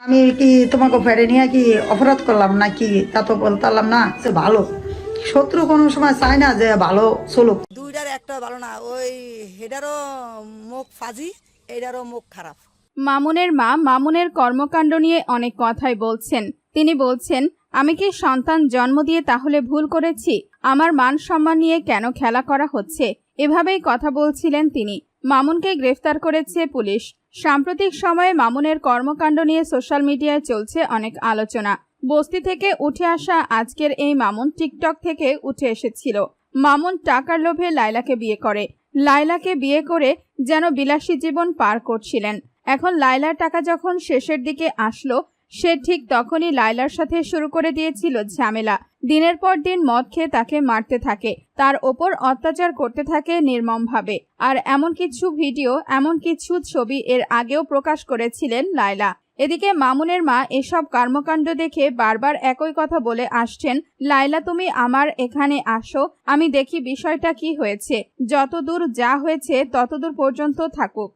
আমি কি তোমাকে ফেরে নিয়ে কি অপরাধ করলাম নাকি? তা তো বলতাম না। যে ভালো। শত্রু কোনো সময় চায় না যে ভালো চলুক। দুইটার একটা ভালো না ওই হেডারও মুখ ফাজি এটারও মুখ খারাপ। মামুনের মা মামুনের কর্মকাণ্ড নিয়ে অনেক কথাই বলছেন। তিনি বলছেন আমি কি সন্তান জন্ম দিয়ে তাহলে ভুল করেছি? আমার মান সম্মান নিয়ে কেন খেলা করা হচ্ছে? এভাবেই কথা বলছিলেন তিনি। মামুনকে গ্রেফতার করেছে পুলিশ। সাম্প্রতিক সময়ে মামুনের কর্মকাণ্ড নিয়ে সোশ্যাল মিডিয়ায় চলছে অনেক আলোচনা। বস্তি থেকে উঠে আসা আজকের এই মামুন টিকটক থেকে উঠে এসেছিল। মামুন টাকার লোভে লাইলাকে বিয়ে করে। লাইলাকে বিয়ে করে যেন বিলাসী জীবন পার করছিলেন। এখন লাইলার টাকা যখন শেষের দিকে আসলো সে ঠিক তখনই লাইলার সাথে শুরু করে দিয়েছিল ঝামেলা। দিনের পর দিন মদ খেয়ে তাকে মারতে থাকে, তার ওপর অত্যাচার করতে থাকে নির্মমভাবে। আর এমন কিছু ভিডিও, এমন কিছু ছবি এর আগেও প্রকাশ করেছিলেন লাইলা এদিকে মামুনের মা এসব কর্মকাণ্ড দেখে বারবার একই কথা বলে আসছেন লাইলা তুমি আমার এখানে আসো, আমি দেখি বিষয়টা কি হয়েছে। যতদূর যা হয়েছে ততদূর পর্যন্ত থাকুক।